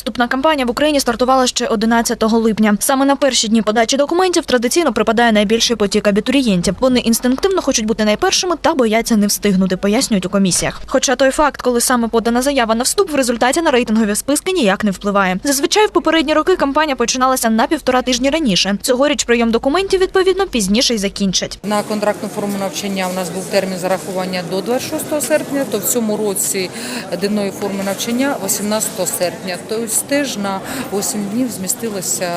Вступна кампанія в Україні стартувала ще 11 липня. Саме на перші дні подачі документів традиційно припадає найбільший потік абітурієнтів. Вони інстинктивно хочуть бути найпершими та бояться не встигнути, пояснюють у комісіях. Хоча той факт, коли саме подана заява на вступ, в результаті на рейтингові списки ніяк не впливає. Зазвичай в попередні роки кампанія починалася на півтора тижні раніше. Цьогоріч прийом документів відповідно пізніше й закінчать. На контрактну форму навчання у нас був термін зарахування до 26 серпня, то в цьому році денної форми навчання 18 серпня. Тобто теж на 8 днів змістилося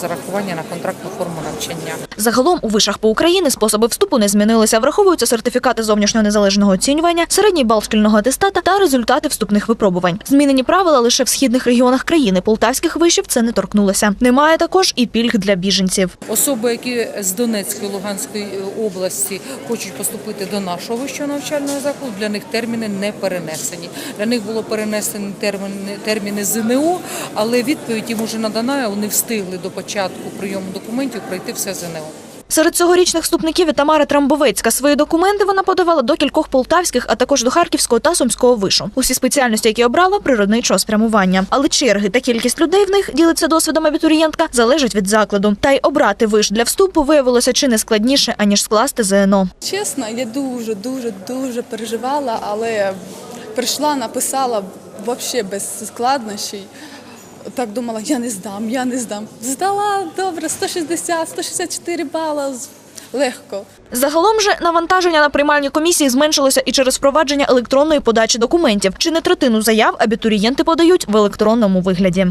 зарахування на контрактну форму навчання. Загалом у вишах по Україні способи вступу не змінилися. Враховуються сертифікати зовнішнього незалежного оцінювання, середній бал шкільного атестата та результати вступних випробувань. Змінені правила лише в східних регіонах країни. Полтавських вишів це не торкнулося. Немає також і пільг для біженців. Особи, які з Донецької Луганської області хочуть поступити до нашого вищого навчального закладу, для них терміни не перенесені. Для них було перенесені терміни, терміни ЗНО, але відповідь їм уже надана. Вони встигли до початку прийому документів пройти все ЗНО. Серед цьогорічних вступників і Тамара Трамбовецька свої документи вона подавала до кількох полтавських, а також до харківського та сумського вишу. Усі спеціальності, які обрала, природничого спрямування. Але черги та кількість людей в них ділиться досвідом абітурієнтка, залежить від закладу. Та й обрати виш для вступу виявилося чи не складніше аніж скласти ЗНО. Чесно, я дуже, дуже, дуже переживала, але прийшла, написала взагалі без складнощів. Так думала, я не здам, я не здам. Здала добре, 160, 164 бала. Легко. Загалом же навантаження на приймальні комісії зменшилося і через впровадження електронної подачі документів. Чи не третину заяв абітурієнти подають в електронному вигляді.